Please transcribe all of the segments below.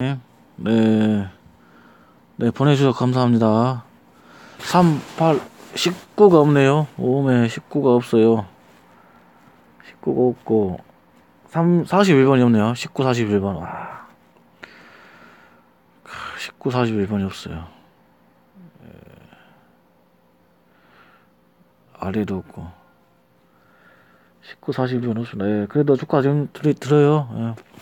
네. 네, 보내주셔서 감사합니다. 38, 19가 없네요. 오메, 19가 없어요. 19가 없고, 3, 41번이 없네요. 19, 41번. 와. 19, 41번이 없어요. 예. 아래도 없고. 19, 41번 없습니다. 예, 그래도 축하 좀 드리, 들어요. 예.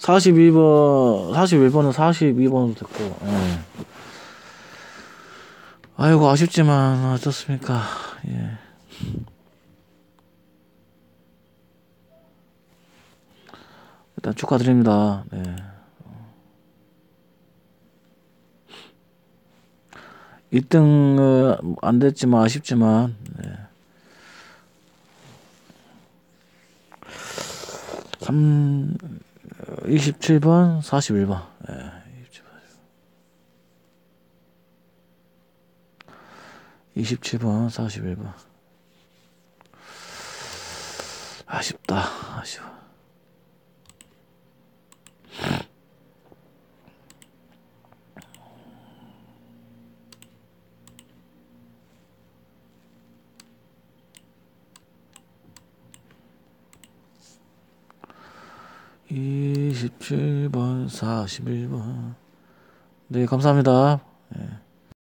42번, 41번은 42번으로 됐고, 예. 아이고, 아쉽지만, 어떻습니까, 예. 일단 축하드립니다. 네. 1등은 안 됐지만, 아쉽지만, 네. 3, 27번, 41번. 예, 27번, 41번. 아쉽다, 아쉬워. 이 십칠 번 사십일 번 네, 감사합니다. 예.